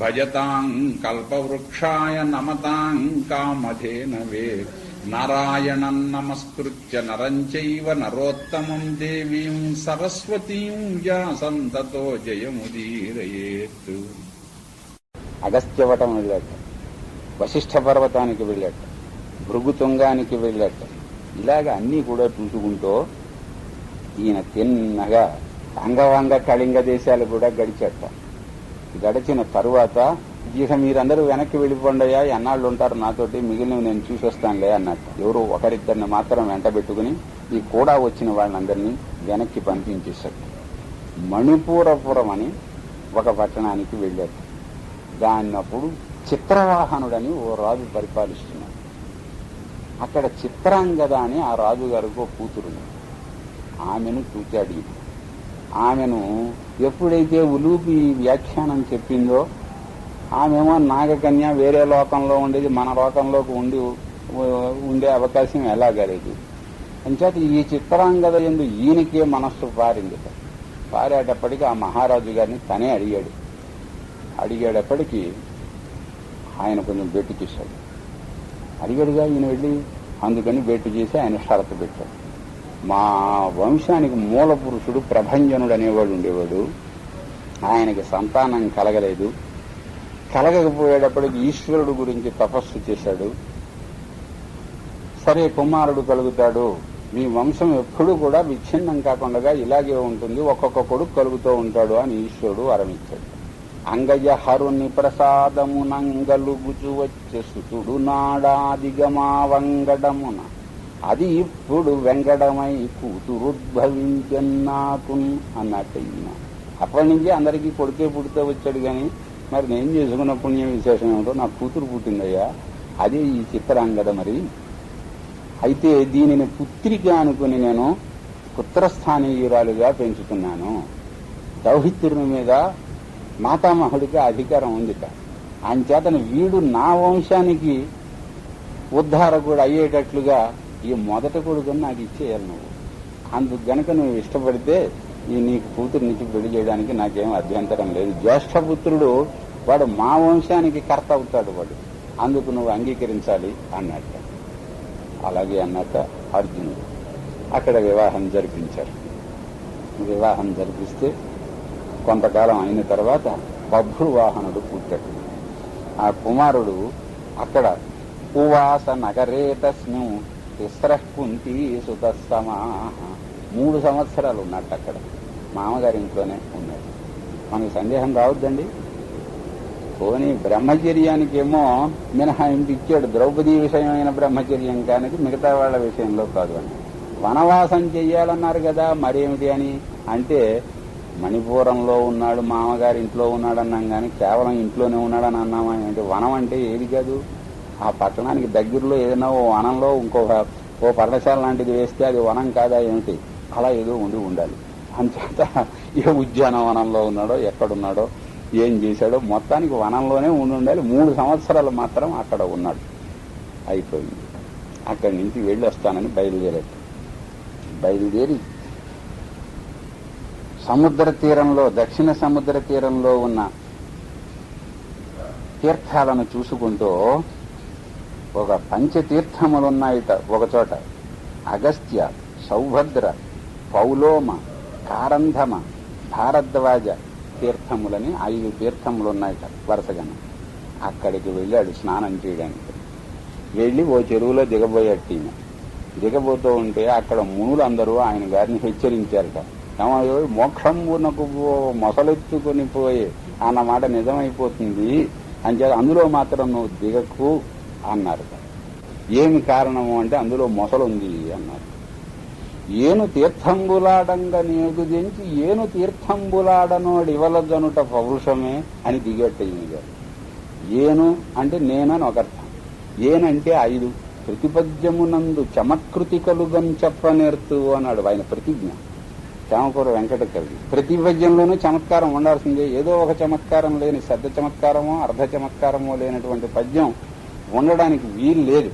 భజతాం కల్పవృక్షాయ నమతాం కామధేనవే నారాయణం నమస్కృత్య నరంచైవ నరోత్తమం దేవీం సరస్వతీం వ్యాసం జయముదీరయేత్. అగస్త్యవటం వెళ్ళాట. వశిష్ఠ పర్వతానికి వెళ్ళాట. భృగుతుంగానికి వెళ్ళాట. ఇలాగ అన్నీ కూడా చూసుకుంటూ ఈయన తిన్నగా అంగవంగ కళింగ దేశాలు కూడా గడిచట. గడిచిన తరువాత ఇక మీరందరూ వెనక్కి వెళ్ళిపోండియా ఎన్నాళ్ళు ఉంటారు నాతోటి మిగిలినవి నేను చూసొస్తానులే అన్నట్టు. ఎవరు ఒకరిద్దరిని మాత్రం వెంట పెట్టుకుని ఈ కూడా వచ్చిన వాళ్ళందరినీ వెనక్కి పంపించేశారు. మణిపూరపురం అని ఒక పట్టణానికి వెళ్ళారు. దాన్నప్పుడు చిత్రవాహనుడని ఓ రాజు పరిపాలిస్తున్నాడు అక్కడ చిత్రాంగద అని ఆ రాజుగారికి ఓ కూతురుంది. ఆమెను చూచాడు ఇప్పుడు ఆమెను ఎప్పుడైతే ఉలూపి వ్యాఖ్యానం చెప్పిందో ఆమెమో నాగకన్య వేరే లోకంలో ఉండేది మన లోకంలోకి ఉండి ఉండే అవకాశం ఎలాగలేదు అంచేత ఈ చిత్రాంగద ఎందు ఈయనకే మనస్సు పారింది. పారేటప్పటికి ఆ మహారాజు గారిని తనే అడిగాడు. అడిగేటప్పటికీ ఆయన కొంచెం బెట్టు చేశాడు. అడిగాడుగా ఈయన వెళ్ళి అందుకని బెట్టు చేసి ఆయన షరతు పెట్టాడు. మా వంశానికి మూల పురుషుడు ప్రభంజనుడు అనేవాడు ఉండేవాడు. ఆయనకి సంతానం కలగలేదు. కలగకపోయేటప్పటికి ఈశ్వరుడు గురించి తపస్సు చేశాడు. సరే కుమారుడు కలుగుతాడు. మీ వంశం ఎప్పుడూ కూడా విచ్ఛిన్నం కాకుండా ఇలాగే ఉంటుంది. ఒక్కొక్క కొడుకు కలుగుతూ ఉంటాడు అని ఈశ్వరుడు వరమిచ్చాడు. అంగజ హరుని ప్రసాదమునంగలుగుచు వచ్చే సుతుడు నాడాదిగమా వంగడమున అది ఇప్పుడు వెంగడమై కూతురుద్భవించన్నాకు అన్నట్టు అప్పటి నుంచి అందరికీ కొడుకే పుడితే వచ్చాడు కానీ మరి నేను చేసుకున్న పుణ్యం విశేషం ఏమిటో నా కూతురు పుట్టిందయ్యా. అది ఈ చిత్రాంగద మరి. అయితే దీనిని పుత్రిక అనుకుని నేను పుత్రస్థానీయురాలుగా పెంచుతున్నాను. దౌహిత్రుని మీద మాతామహుడికి అధికారం ఉందిట అంచేతను వీడు నా వంశానికి ఉద్ధారకుడు అయ్యేటట్లుగా ఈ మొదట కొడుకుని నాకు ఇచ్చేయాలి నువ్వు. అందుకు గనక నువ్వు ఇష్టపడితే ఈ నీకు కూతురునిచ్చి పెళ్ళి చేయడానికి నాకేం అభ్యంతరం లేదు. జ్యేష్ఠపుత్రుడు వాడు మా వంశానికి కర్త అవుతాడు వాడు. అందుకు నువ్వు అంగీకరించాలి అన్నట్ట అలాగే అన్నట్ట అర్జునుడు అక్కడ వివాహం జరిపించారు. వివాహం జరిపిస్తే కొంతకాలం అయిన తర్వాత బభ్రువాహనుడు పుట్టాడు. ఆ కుమారుడు అక్కడ ఉవాస నగరే తస్ను తిస్రకుంతి సుతస్తమా. మూడు సంవత్సరాలు ఉన్నట్టు అక్కడ. మామగారి ఇంట్లోనే ఉన్నాడు మనకు సందేహం రావద్దండి. పోనీ బ్రహ్మచర్యానికేమో మినహాయింపు ఇచ్చాడు. ద్రౌపది విషయమైన బ్రహ్మచర్యం కానీ మిగతా వాళ్ళ విషయంలో కాదు అని. వనవాసం చెయ్యాలన్నారు కదా మరేమిటి అని అంటే మణిపురంలో ఉన్నాడు మామగారి ఇంట్లో ఉన్నాడు అన్నాం కానీ కేవలం ఇంట్లోనే ఉన్నాడని అన్నామా? అంటే వనం అంటే ఏది కాదు? ఆ పట్టణానికి దగ్గరలో ఏదైనా ఓ వనంలో ఇంకొక ఓ పర్ణశాల లాంటిది వేస్తే అది వనం కాదా ఏమిటి? అలా ఏదో ఉండి ఉండాలి. అంచేత ఏ ఉద్యానవనంలో ఉన్నాడో ఎక్కడున్నాడో ఏం చేశాడో మొత్తానికి వనంలోనే ఉండి ఉండాలి. మూడు సంవత్సరాలు మాత్రం అక్కడ ఉన్నాడు. అయిపోయింది. అక్కడి నుంచి వెళ్ళి వస్తానని బయలుదేరాడు. బయలుదేరి సముద్ర తీరంలో దక్షిణ సముద్ర తీరంలో ఉన్న తీర్థాలను చూసుకుంటూ ఒక పంచతీర్థములున్నాయి ఒకచోట అగస్త్య సౌభద్ర పౌలోమ కారంధమ భారద్వాజ తీర్థములని ఐదు తీర్థములున్నాయిట వరుసగా అక్కడికి వెళ్ళాడు స్నానం చేయడానికి. వెళ్ళి ఓ చెరువులో దిగబోయేట్టు ఈయన. దిగబోతూ ఉంటే అక్కడ మునులందరూ ఆయన గారిని హెచ్చరించారట. ఏమయ్యో మోక్షం ఉన్నకు మొసలెత్తుకొని పోయి అన్నమాట నిజమైపోతుంది. అంచేత అందులో మాత్రం నువ్వు దిగకు. అన్నారు. ఏమి కారణము అంటే అందులో మొసలుంది అన్నారు. ఏను తీర్థంబులాడంగా నేగుదించి ఏను తీర్థంబులాడనోడివలజనుట పౌరుషమే అని దిగట్టయింది గారు ఏను అంటే నేనని ఒక అర్థం. ఏనంటే ఐదు. ప్రతిపద్యమునందు చమత్కృతికలుగం చెప్పనేర్తు అన్నాడు ఆయన ప్రతిజ్ఞ. చామకూర వెంకట కవి ప్రతి పద్యంలోనూ చమత్కారం ఉండాల్సిందే. ఏదో ఒక చమత్కారం లేని శబ్ద చమత్కారమో అర్ధ చమత్కారమో లేనటువంటి పద్యం ఉండడానికి వీలు లేదు.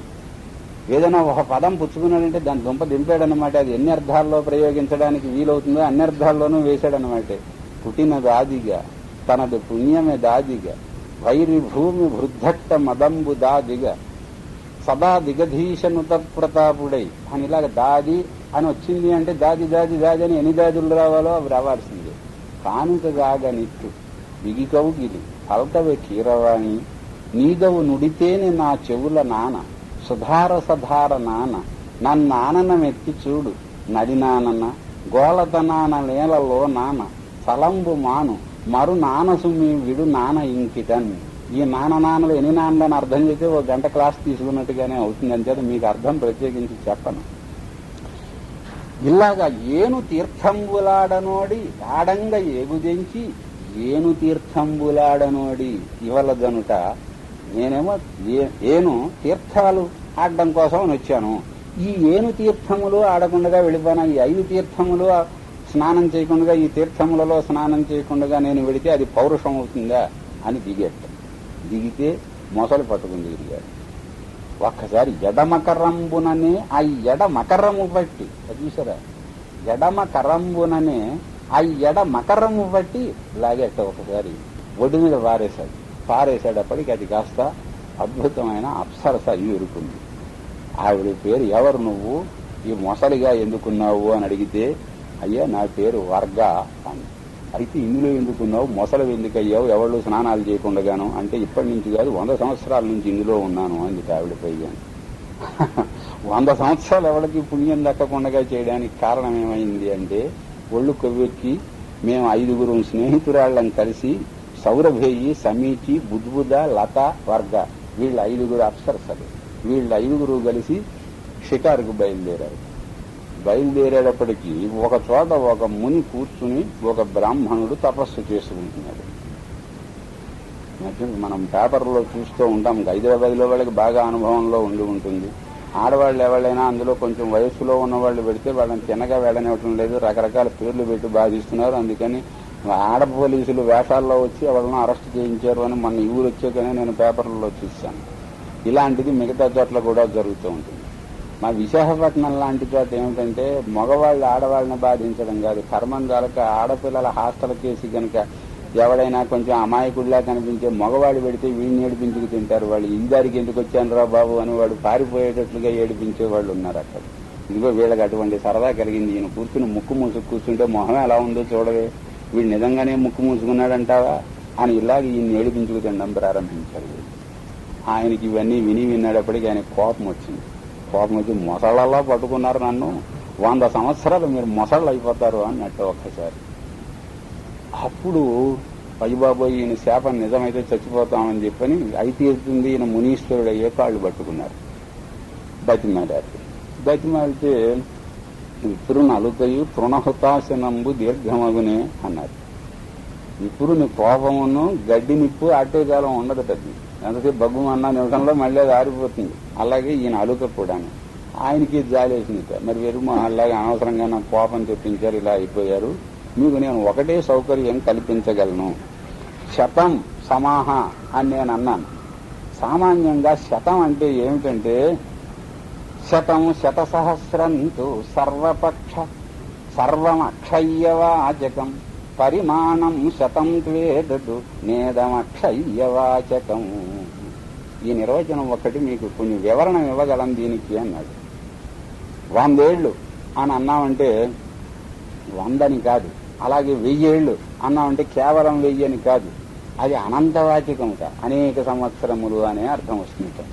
ఏదైనా ఒక పదం పుచ్చుకున్నాడంటే దాని దుంప దింపాడనమాట అది ఎన్ని అర్థాల్లో ప్రయోగించడానికి వీలవుతుందో అన్ని అర్థాల్లోనూ వేశాడనమాట పుట్టిన దాదిగా తనది పుణ్యమే దాదిగా వైరి భూమి వృద్ధట్ట మదంబు దాదిగా సదా దిగధీశనుత ప్రతాపుడై అని ఇలాగ దాది అని వచ్చింది అంటే దాది దాది దాది అని ఎన్ని దాదులు రావాలో అవి రావాల్సిందే. కానుక గాగ నిట్టు బిగికవు గిరి పల్కవే కీరవాణి నీదవు నుడితేనే నా చెవుల నాన సుధార సధార నాన నన్నానన మెత్తి చూడు నడి నానన్న గోళతనాన నేలలో నాన సలంబు మాను మరు నానసుమి విడు నాన ఇంకిటన్ ఈ నాన్న నాన్నలు ఎన్ని నాన్నలని అర్థం చేస్తే ఒక గంట క్లాస్ తీసుకున్నట్టుగానే అవుతుంది అంచేత మీకు అర్థం ప్రత్యేకించి చెప్పను. ఇలాగా ఏను తీర్థంబులాడనోడి ఆడంగ ఏగుదెంచి ఏను తీర్థంబులాడనోడి ఇవలదనుట నేనేమో ఏను తీర్థాలు ఆడడం కోసం అని వచ్చాను. ఈ ఏను తీర్థములు ఆడకుండా వెళ్ళిపోయినా ఈ ఐదు తీర్థములు స్నానం చేయకుండా ఈ తీర్థములలో స్నానం చేయకుండా నేను వెళితే అది పౌరుషం అవుతుందా? అని దిగేట దిగితే మొసలు పట్టుకుని దిగాడు ఒక్కసారి ఎడమకరంబుననే ఆ ఎడమకరము బట్టి చూసారా? ఎడమకరంబుననే ఆ ఎడమకరము బట్టి లాగేట ఒకసారి. ఒడి మీద వారేశాడు. పారేసేటప్పటికి అది కాస్త అద్భుతమైన అప్సరస ఎరుకుంది ఆవిడ పేరు ఎవరు నువ్వు? ఈ మొసలిగా ఎందుకున్నావు అని అడిగితే అయ్యా నా పేరు వర్గ అని. అయితే ఇందులో ఎందుకున్నావు? మొసలు ఎందుకు అయ్యావు స్నానాలు చేయకుండాను అంటే ఇప్పటి నుంచి కాదు వంద సంవత్సరాల నుంచి ఇందులో ఉన్నాను అంది ఆవిడ పైగాను. వంద సంవత్సరాలు ఎవరికి పుణ్యం దక్కకుండా చేయడానికి కారణం ఏమైంది అంటే ఒళ్ళు కొవ్వెక్కి మేము ఐదుగురు స్నేహితురాళ్ళం కలిసి సౌరభేయి సమీచి బుద్బుద లత వర్గ. వీళ్ళ ఐదుగురు అప్సరసలు. వీళ్ళ ఐదుగురు కలిసి షికారుకు బయలుదేరారు. బయలుదేరేటప్పటికీ ఒక చోట ఒక ముని కూర్చుని ఒక బ్రాహ్మణుడు తపస్సు చేసుకుంటున్నాడు. మనం పేపర్లో చూస్తూ ఉంటాం. హైదరాబాద్లో వాళ్ళకి బాగా అనుభవంలో ఉండి ఉంటుంది. ఆడవాళ్ళు ఎవరైనా అందులో కొంచెం వయసులో ఉన్న వాళ్ళు పెడితే వాళ్ళని తినగా వెళ్ళనివ్వటం లేదు. రకరకాల పేర్లు పెట్టి బాధిస్తున్నారు. అందుకని ఆడ పోలీసులు వేషాల్లో వచ్చి ఎవరిని అరెస్ట్ చేయించారు అని మన ఈ ఊరు వచ్చాకనే నేను పేపర్లలో చూశాను. ఇలాంటిది మిగతా చోట్ల కూడా జరుగుతూ ఉంటుంది. మా విశాఖపట్నం లాంటి చోట ఏమిటంటే మగవాళ్ళు ఆడవాళ్ళని బాధించడం కాదు. కర్మం జాలక ఆడపిల్లల హాస్టల్ కేసు కనుక ఎవడైనా కొంచెం అమాయకుడిలా కనిపించే మగవాడు పెడితే వీడిని ఏడిపించుకు తింటారు. వాళ్ళు ఈ ఎందుకు వచ్చాను రా బాబు అని వాడు పారిపోయేటట్లుగా ఏడిపించే వాళ్ళు ఉన్నారు అక్కడ. ఇదిగో వీళ్ళకి అటువంటి సరదా కలిగింది. ఈయన కూర్చుని ముక్కు మూసుకు కూర్చుంటే మొహం ఎలా ఉందో చూడవే. వీడు నిజంగానే ముక్కు మూసుకున్నాడంటావా అని ఇలాగ ఈయన్ని ఏడిపించుకు తినడం ప్రారంభించారు ఆయనకి ఇవన్నీ విని విన్నప్పటికీ ఆయన కోపం వచ్చింది. కోపం వచ్చి మొసళ్ళలా పట్టుకున్నారు నన్ను? వంద సంవత్సరాలు మీరు మొసళ్ళు అయిపోతారు అన్నట్టు ఒక్కసారి. అప్పుడు అయ్యబాబోయ్ ఈయన శాపం నిజమైతే చచ్చిపోతామని చెప్పని అయితే ఎత్తుంది ఈయన మునీశ్వరుడు అయ్యే కాళ్ళు పట్టుకున్నారు. బతిమాడారు బతిమాడితే ఇప్పుడు నలుతయు తృణహుతాశనంబు దీర్ఘమగునే అన్నారు. విప్రుని కోపమును గడ్డి నిప్పు ఆటేకాలం ఉండదు అది ఎంతసేపు బగ్గు అన్న నిమిషంలో మళ్ళీ అది ఆరిపోతుంది. అలాగే ఈయన అలుక కూడాను. ఆయనకి జాలేసింది మరి వెరుమ అలాగే అనవసరంగా కోపం తెప్పించారు ఇలా అయిపోయారు. మీకు నేను ఒకటే సౌకర్యం కల్పించగలను. శతం సమాహ అని నేను అన్నాను. సామాన్యంగా శతం అంటే ఏమిటంటే శతం శతసహస్రంతు సర్వపక్ష సర్వమక్షయ్యవాచకం. పరిమాణం శతం త్వేదదు నేదమక్షయ్యవాచకం. ఈ నిర్వచనం ఒకటి మీకు కొన్ని వివరణ ఇవ్వగలం దీనికి అన్నాడు. వందేళ్ళు అని అన్నామంటే వందని కాదు అలాగే వెయ్యేళ్ళు అన్నామంటే కేవలం వెయ్యి అని కాదు అది అనంతవాచకం అనేక సంవత్సరములు అనే అర్థం వస్తుంది.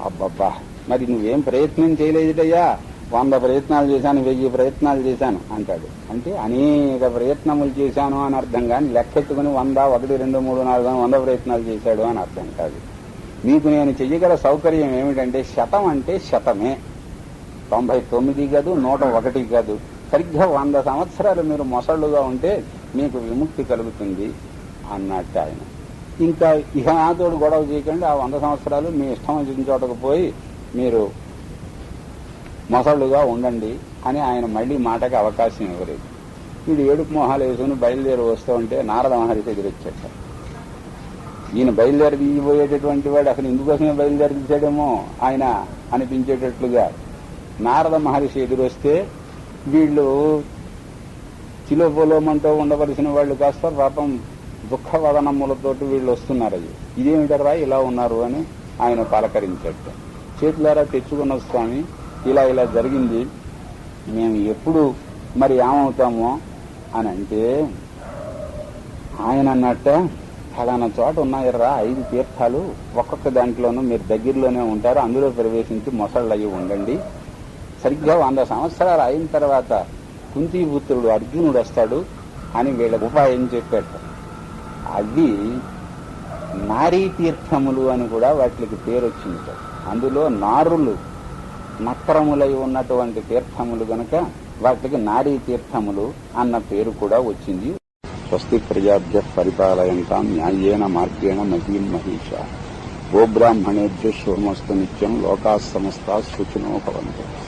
అబ్బబ్బా! మరి నువ్వేం ప్రయత్నం చేయలేదుటయ్యా? వంద ప్రయత్నాలు చేశాను వెయ్యి ప్రయత్నాలు చేశాను అంటాడు. అంటే అనేక ప్రయత్నములు చేశాను అని అర్థం కానీ లెక్కెత్తుకుని వంద ఒకటి రెండు మూడు నాలుగు వంద ప్రయత్నాలు చేశాడు అని అర్థం కాదు. మీకు నేను చెయ్యగల సౌకర్యం ఏమిటంటే శతం అంటే శతమే. తొంభై తొమ్మిది కాదు నూట ఒకటి కాదు. సరిగ్గా వంద సంవత్సరాలు మీరు మొసళ్ళుగా ఉంటే మీకు విముక్తి కలుగుతుంది అన్నట్టు ఆయన. ఇంకా ఇహ నాతోడు గొడవ చేయకండి ఆ వంద సంవత్సరాలు మీ ఇష్టం వచ్చిన చోటకు పోయి మీరు మొసళ్ళుగా ఉండండి అని ఆయన మళ్ళీ మాటకి అవకాశం ఇవ్వలేదు. వీడు ఏడుపు మొహాలు వేసుకుని బయలుదేరి వస్తూ ఉంటే నారద మహర్షి ఎదురొచ్చాడు ఈయన బయలుదేరి తీయబోయేటటువంటి వాడు అసలు ఇందుకోసమే బయలుదేరి తీశాడేమో ఆయన అనిపించేటట్లుగా నారద మహర్షి ఎదురొస్తే వీళ్ళు చిలోపోలోమంతో ఉండవలసిన వాళ్ళు కాస్త పాపం దుఃఖవదనములతోటి వీళ్ళు వస్తున్నారు. అది ఇదేమిటరా ఇలా ఉన్నారు అని ఆయన పలకరించట చేతులారా తెచ్చుకున్న స్వామి ఇలా ఇలా జరిగింది. మేము ఎప్పుడు మరి ఏమవుతామో అని అంటే ఆయన అన్నట్ట ఫలానా చోట ఉన్నాయర్రా ఐదు తీర్థాలు. ఒక్కొక్క దాంట్లోనూ మీరు దగ్గరలోనే ఉంటారు. అందులో ప్రవేశించి మొసళ్ళు అయ్యి ఉండండి. సరిగ్గా వంద సంవత్సరాలు అయిన తర్వాత కుంతీపుత్రుడు అర్జునుడు వస్తాడు అని వీళ్ళ ఉపాయం చెప్పాడు. అవి నారీ తీర్థములు అని కూడా వాటికి పేరు వచ్చింది అందులో నారులు నక్రములై ఉన్నటువంటి తీర్థములు గనక వాటికి నారీ తీర్థములు అన్న పేరు కూడా వచ్చింది. స్వస్తి ప్రజాభ్య పరిపాలయంతా న్యాయేన మార్గేణ మహీం మహిష. గోబ్రాహ్మణేభ్య శుభమస్తు నిత్యం లోకా సమస్త సుఖినో భవంతు.